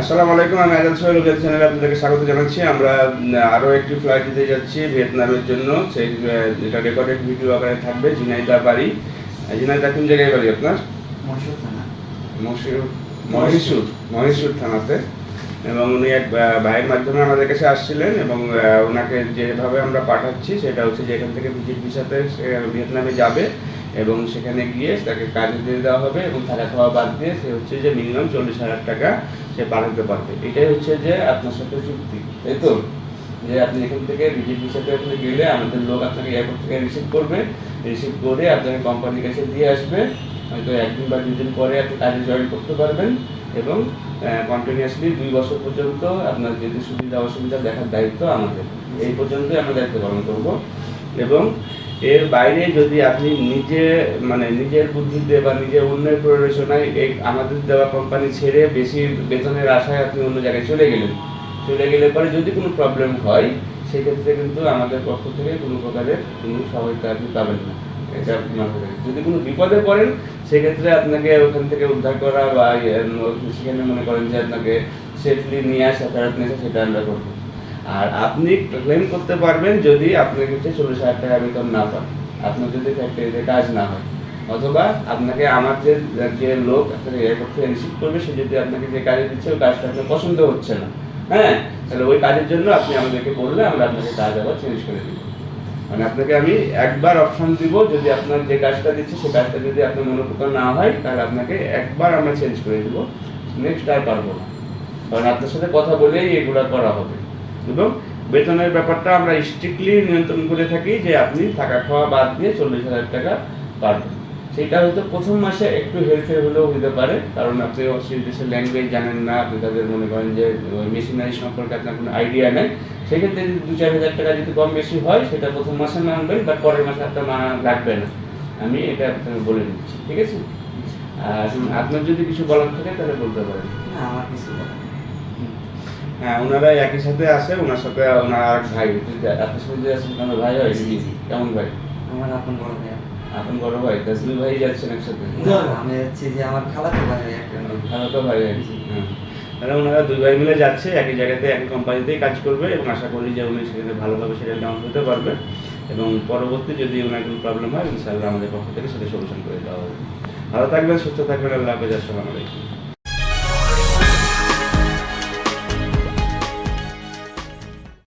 আসসালামু আলাইকুম আমি আজাদ সোহেল উজাদ চ্যানেলে আপনাদেরকে স্বাগত জানাচ্ছি। আমরা আরও একটি ফ্লাইট দিতে যাচ্ছি ভিয়েতনামের জন্য। সেই যেটা রেকর্ডেড ভিডিও আকারে থাকবে ঝিনাইদা বাড়ি। ঝিনাইদা কোন জায়গায় বাড়ি আপনার? মহিষুর মহিষুর থানাতে। এবং উনি এক ভাইয়ের মাধ্যমে আমাদের কাছে আসছিলেন এবং ওনাকে যেভাবে আমরা পাঠাচ্ছি সেটা হচ্ছে যে এখান থেকে ভিজিট ভিসাতে সে ভিয়েতনামে যাবে এবং সেখানে গিয়ে তাকে কাজে দিয়ে দেওয়া হবে এবং থাকা খাওয়া বাদ দিয়ে সে হচ্ছে যে মিনিমাম চল্লিশ হাজার টাকা সে পাঠাতে পারবে। এটাই হচ্ছে যে আপনার সাথে চুক্তি তাই তো? যে আপনি এখান থেকে ভিজিট ভিসাতে আপনি গেলে আমাদের লোক আপনাকে এয়ারপোর্ট থেকে রিসিভ করবে। রিসিভ করে আপনাকে কোম্পানির কাছে দিয়ে আসবে। হয়তো একদিন বা দুদিন পরে আপনি কাজে জয়েন করতে পারবেন এবং কন্টিনিউয়াসলি দুই বছর পর্যন্ত আপনার যদি সুবিধা অসুবিধা দেখার দায়িত্ব আমাদের। এই পর্যন্তই আমরা দায়িত্ব পালন করব। এবং এর বাইরে যদি আপনি নিজে মানে নিজের বুদ্ধিতে বা নিজের অন্যের প্ররোচনায় এই আমাদের দেওয়া কোম্পানি ছেড়ে বেশি বেতনের আশায় আপনি অন্য জায়গায় চলে গেলেন। চলে গেলে পরে যদি কোনো প্রবলেম হয়, সেক্ষেত্রে কিন্তু আমাদের পক্ষ থেকে কোনো প্রকারের কোনো সহায়তা আপনি পাবেন না। এটা যদি কোনো বিপদে পড়েন, সেক্ষেত্রে আপনাকে ওখান থেকে উদ্ধার করা বা সেখানে মনে করেন যে আপনাকে সেফলি নিয়ে আসা ফেরত নিয়ে আসা সেটা আমরা করব। আর আপনি ক্লেম করতে পারবেন যদি আপনার কাছে চল্লিশ হাজার টাকা বেতন না পান। আপনার যদি ফ্যাক্টরিতে কাজ না হয়। অথবা আপনাকে আমার যে যে লোক আপনাকে এয়ারপোর্ট থেকে রিসিভ করবে, সে যদি আপনাকে যে কাজে দিচ্ছে, ওই কাজটা আপনার পছন্দ হচ্ছে না। হ্যাঁ? তাহলে ওই কাজের জন্য আপনি আমাদেরকে বললে আমরা আপনাকে কাজ আবার চেঞ্জ করে দিব। মানে আপনাকে আমি একবার অপশন দিব, যদি আপনার যে কাজটা দিচ্ছি, সে কাজটা যদি আপনার মনোপুত না হয়, তাহলে আপনাকে একবার আমরা চেঞ্জ করে দিব। নেক্সট আর পারব না। কারণ আপনার সাথে কথা বলেই এগুলো করা হবে। এবং বেতনের ব্যাপারটা আমরা স্ট্রিক্টলি নিয়ন্ত্রণ করে থাকি যে আপনি থাকা খাওয়া বাদ দিয়ে চল্লিশ হাজার টাকা পাবেন সেটা হয়তো প্রথম মাসে একটু হেল্পফেল হলেও হতে পারে, কারণ আপনি সেই দেশের ল্যাঙ্গুয়েজ জানেন না, আপনি তাদের মনে করেন যে মেশিনারি সম্পর্কে আপনার কোনো আইডিয়া নেই। সেক্ষেত্রে যদি দু চার হাজার টাকা যদি কম বেশি হয়, সেটা প্রথম মাসে মানবেন বা পরের মাসে আপনার মানা লাগবে না। আমি এটা আপনাকে বলে দিচ্ছি, ঠিক আছে? আর আপনার যদি কিছু বলার থাকে, তাহলে বলতে পারেন। না আমার কিছু বলার। হ্যাঁ ওনারা একই সাথে আছে ওনার সাথে ওনার আর ভাই। আপনার সাথে যে আছেন আমার ভাই হয়। কেমন ভাই? আমার আপন বড় ভাই। আপন বড় ভাই তা দুই ভাই যাচ্ছেন একসাথে? না, আমি যাচ্ছি যে আমার খালাতো ভাই একটা লোক। ভালো তো ভাই হ্যাঁ। তাহলে ওনারা দুই ভাই মিলে যাচ্ছে একই জায়গাতে একই কোম্পানিতেই কাজ করবে এবং আশা করি যে উনি সেখানে ভালোভাবে সেটা ডাউন হতে পারবে। এবং পরবর্তী যদি ওনার কোনো প্রবলেম হয় ইনশাআল্লাহ আমাদের পক্ষ থেকে সেটা সলিউশন করে দেওয়া হবে। ভালো থাকবেন সুস্থ থাকবেন আল্লাহ হাফেজ আসসালামু আলাইকুম।